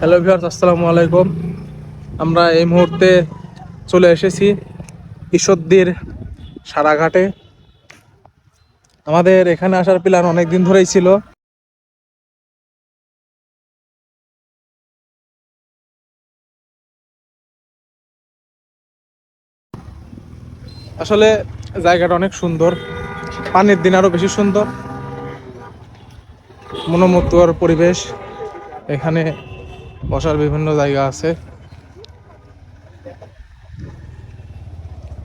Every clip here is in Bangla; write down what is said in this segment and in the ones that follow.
হ্যালো ভিউয়ার্স আসসালামু আলাইকুম। আমরা এই মুহূর্তে চলে এসেছি ঈশ্বরদীর সারাঘাটে। আমাদের এখানে আসার প্ল্যান অনেক দিন ধরেই ছিল। আসলে জায়গাটা অনেক সুন্দর, পানির দিন আরও বেশি সুন্দর। মনোমুগ্ধকর পরিবেশ। এখানে বসার বিভিন্ন জায়গা আছে।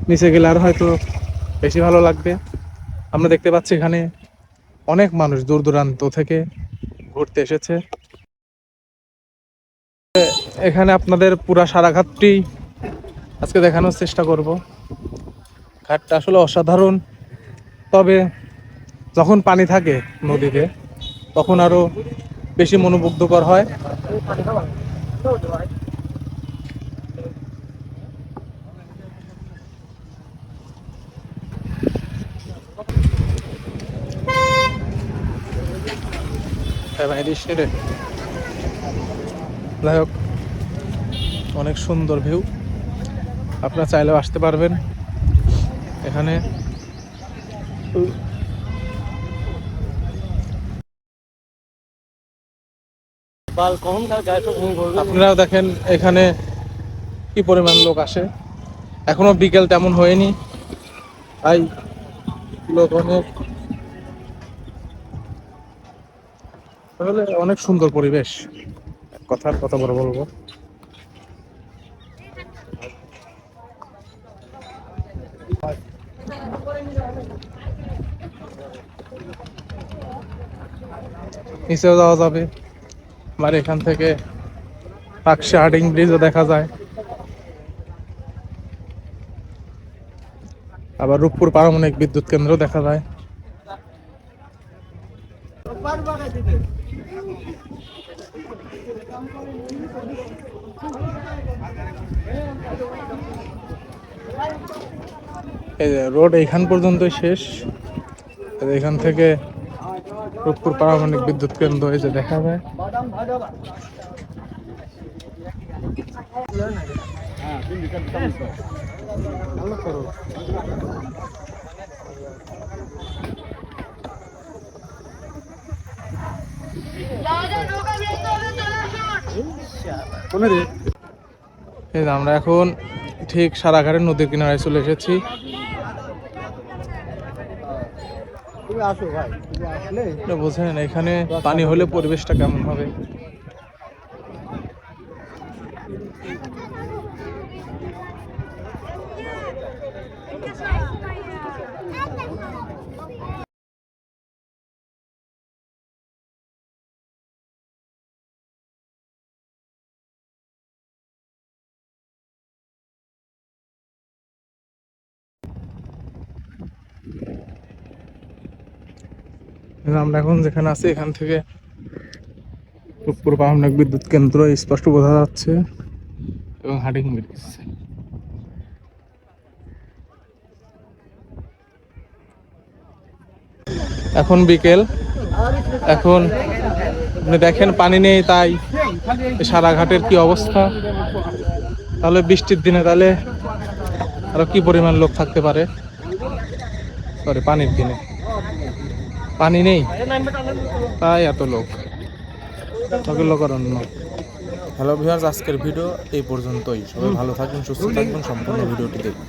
নিচে গেলে আর হয়তো বেশি ভালো লাগবে। আমরা দেখতে পাচ্ছি এখানে অনেক মানুষ দূর দূরান্ত থেকে ঘুরতে এসেছে। এখানে আপনাদের পুরা সারা ঘাটটি আজকে দেখানোর চেষ্টা করব। ঘাটটা আসলে অসাধারণ। তবে যখন পানি থাকে নদীতে, তখন আরও বেশি মনোমুগ্ধকর হয়। হ্যাঁ। যাই হোক অনেক সুন্দর ভিউ। আপনারা চাইলেও আসতে পারবেন। এখানে আপনারাও দেখেন এখানে কি পরিমাণ লোক আসে। এখনও বিকেল তেমন হয়নি। তাই লোক অনেক। তাহলে অনেক সুন্দর পরিবেশ। কথার কথা বড় বলব। নিচেও যাওয়া যাবে। আমার এখান থেকে পাকশি হার্ডিং ব্রিজও দেখা যায়। আবার রূপপুর পারমাণবিক বিদ্যুৎ কেন্দ্র দেখা যায়। রোড এইখান পর্যন্তই শেষ। এখান থেকে রূপপুর পারমাণবিক বিদ্যুৎ কেন্দ্র এই যে দেখা যায় এই আমরা এখন ঠিক সারাঘাটের নদীর কিনারায় চলে এসেছি। বোঝেন এখানে পানি হলে পরিবেশটা কেমন হবে? আমরা এখন যেখানে আছি, এখান থেকে রূপপুর পারমাণবিক বিদ্যুৎ কেন্দ্র স্পষ্ট বোঝা যাচ্ছে, এবং হাডিং ব্রিজ এখন বিকেল। এখন আপনি দেখেন, পানি নেই, তাই সারা ঘাটের কি অবস্থা? তাহলে বৃষ্টির দিনে তাহলে আরও কি পরিমাণ লোক থাকতে পারে? সরি পানির দিনে। পানি নেই? তাই এত লোক। অন্য হ্যালো ভিউয়ার্স, আজকের ভিডিও এই পর্যন্তই। সবাই ভালো থাকুন, সুস্থ থাকবেন সম্পূর্ণ ভিডিওটি দেখবেন।